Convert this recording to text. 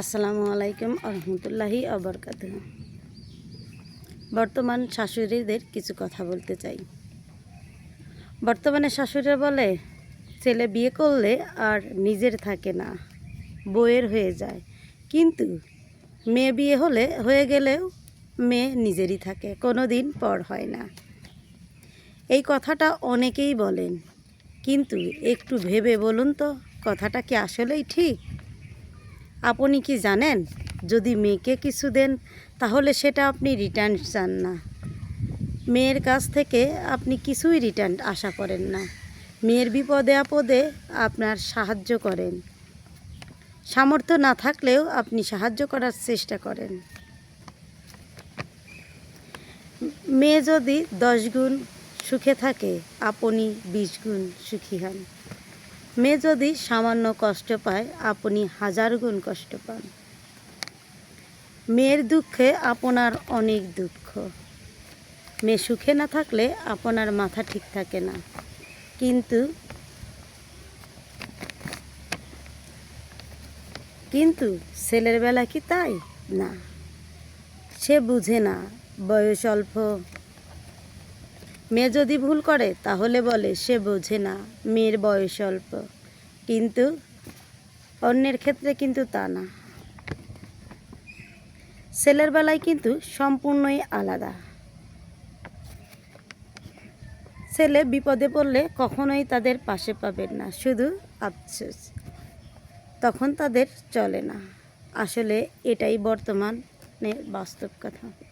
আসসালামু আলাইকুম আরহামতুল্লাহি আবরকাত বর্তমান শাশুড়িদের কিছু কথা বলতে চাই। বর্তমানে শাশুড়িরা বলে, ছেলে বিয়ে করলে আর নিজের থাকে না বইয়ের হয়ে যায়। কিন্তু মেয়ে বিয়ে হলে, হয়ে গেলেও মেয়ে নিজেরই থাকে কোনো দিন পর হয় না। এই কথাটা অনেকেই বলেন, কিন্তু একটু ভেবে বলুন তো, কথাটা কি আসলেই ঠিক? আপনি কি জানেন? যদি মেয়েকে কিছু দেন, তাহলে সেটা আপনি রিটার্ন চান না। মেয়ের কাছ থেকে আপনি কিছুই রিটার্ন আশা করেন না। মেয়ের বিপদে আপদে আপনার সাহায্য করেন। সামর্থ্য না থাকলেও আপনি সাহায্য করার চেষ্টা করেন। মেয়ে যদি দশ গুণ সুখে থাকে, আপনি বিশ গুণ সুখী হন। মেয়ে যদি সামান্য কষ্ট পায়, আপনি হাজার গুণ কষ্ট পান। মেয়ের দুঃখে আপনার অনেক দুঃখ। মেয়ে সুখে না থাকলে আপনার মাথা ঠিক থাকে না। কিন্তু কিন্তু ছেলের বেলা কি তাই? না। সে বুঝে না। বয়স অল্প। মেয়ে যদি ভুল করে, তাহলে বলে, সে বোঝে না, মেয়ের বয়স অল্প। কিন্তু অন্যের ক্ষেত্রে কিন্তু তা না। ছেলের বেলায় কিন্তু সম্পূর্ণই আলাদা। ছেলে বিপদে পড়লে কখনোই তাদের পাশে পাবেন না, শুধু আফসোস। তখন তাদের চলে না। আসলে এটাই বর্তমানে বাস্তব কথা।